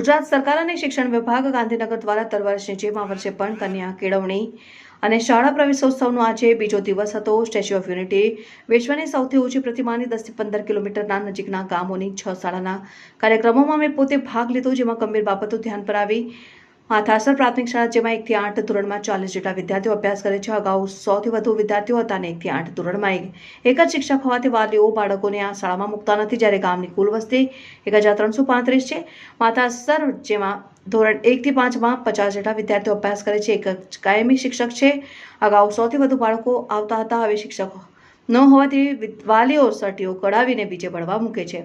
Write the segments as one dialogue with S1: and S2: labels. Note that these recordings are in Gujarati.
S1: ગુજરાત સરકાર અને શિક્ષણ વિભાગ ગાંધીનગર દ્વારા દર વર્ષની જેમ આ વર્ષે પણ કન્યા કેળવણી અને શાળા પ્રવેશોત્સવનો આજે બીજો દિવસ હતો. સ્ટેચ્યુ ઓફ યુનિટી વિશ્વની સૌથી ઊંચી પ્રતિમાની દસથી પંદર કિલોમીટરના નજીકના ગામોની છ શાળાના કાર્યક્રમોમાં મેં પોતે ભાગ લીધો, જેમાં ગંભીર બાબતો ધ્યાન પર આવી. માથાસર પ્રાથમિક શાળા જેમાં એકથી આઠ ધોરણમાં ચાલીસ જેટલા વિદ્યાર્થીઓ અભ્યાસ કરે છે. અગાઉ સોથી વધુ વિદ્યાર્થીઓ હતા અને એકથી આઠ ધોરણમાં એક જ શિક્ષક હોવાથી વાલીઓ, બાળકોને આ શાળામાં મૂકતા નથી. જ્યારે ગામની કુલ વસ્તી એક હજાર ત્રણસો પાંત્રીસ છે. માથાસર જેમાં ધોરણ એકથી પાંચમાં પચાસ જેટલા વિદ્યાર્થીઓ અભ્યાસ કરે છે. એક જ કાયમી શિક્ષક છે. અગાઉ સૌથી વધુ બાળકો આવતા હતા. હવે શિક્ષકો ન હોવાથી વાલીઓ સટીઓ કઢાવીને બીજે ભણવા મૂકે છે.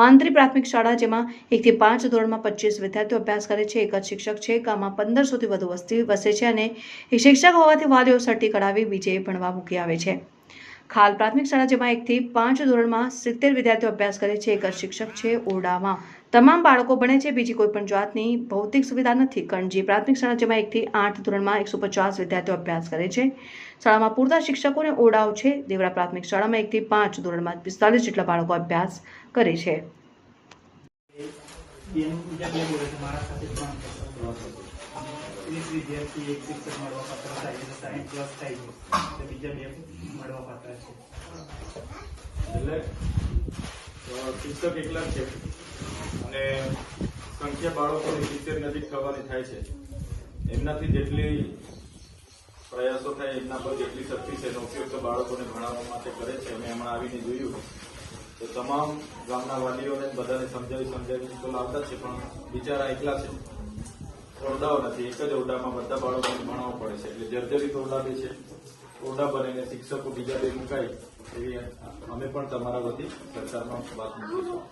S1: વાંદરી પ્રાથમિક શાળા, જેમાં એકથી પાંચ ધોરણમાં પચીસ વિદ્યાર્થીઓ અભ્યાસ કરે છે, એક જ શિક્ષક છે ગામમાં પંદરસોથી વધુ વસ્તી વસે છે અને એક શિક્ષક હોવાથી વાલીઓ સટી કઢાવી બીજે ભણવા મૂકી આવે છે. ખાલ પ્રાથમિક શાળા જેમાં એકથી પાંચ ધોરણમાં સિત્તેર વિદ્યાર્થીઓ અભ્યાસ કરે છે, એક શિક્ષક છે ઓરડામાં. તમામ બાળકો ભણે છે, બીજી કોઈ પણ જાતની ભૌતિક સુવિધા નથી. કણજી પ્રાથમિક શાળા જેમાં એકથી આઠ ધોરણમાં એકસો પચાસ વિદ્યાર્થીઓ અભ્યાસ કરે છે. શાળામાં પૂરતા શિક્ષકો અને ઓરડાઓ છે. દેવડા પ્રાથમિક શાળામાં એકથી પાંચ ધોરણમાં પિસ્તાલીસ જેટલા બાળકો અભ્યાસ કરે છે.
S2: વિદ્યાર્થી એક શિક્ષક મળવા પાત્ર થાય છે સાયન્સ પ્લસ થાય છે બીજા બે મળવા પાત્ર છે.
S3: એટલે શિક્ષક એકલા છે. અને સંખ્યા બાળકોની સિત્તેર નજીક થવાની થાય છે. એમનાથી જેટલી પ્રયાસો થાય, એમના પર જેટલી શક્તિ છે, એનો ઉપયોગ તો બાળકોને ભણાવવા માટે કરે છે. અમે હમણાં આવીને જોયું. તો તમામ ગામના વાલીઓને બધાને સમજાવી સમજાવી તો લાવતા છે, પણ બિચારા એકલા છે. ઓરડાઓ નથી. એક જ ઓરડામાં બધા બાળકોને ભણાવવું પડે છે. એટલે જર્જરિત ઓરડા બે છે. ઓરડા બનીને શિક્ષકો બીજા બે મુકાય, એવી અમે પણ તમારા વતી સરકારમાં વાત મૂકીશું.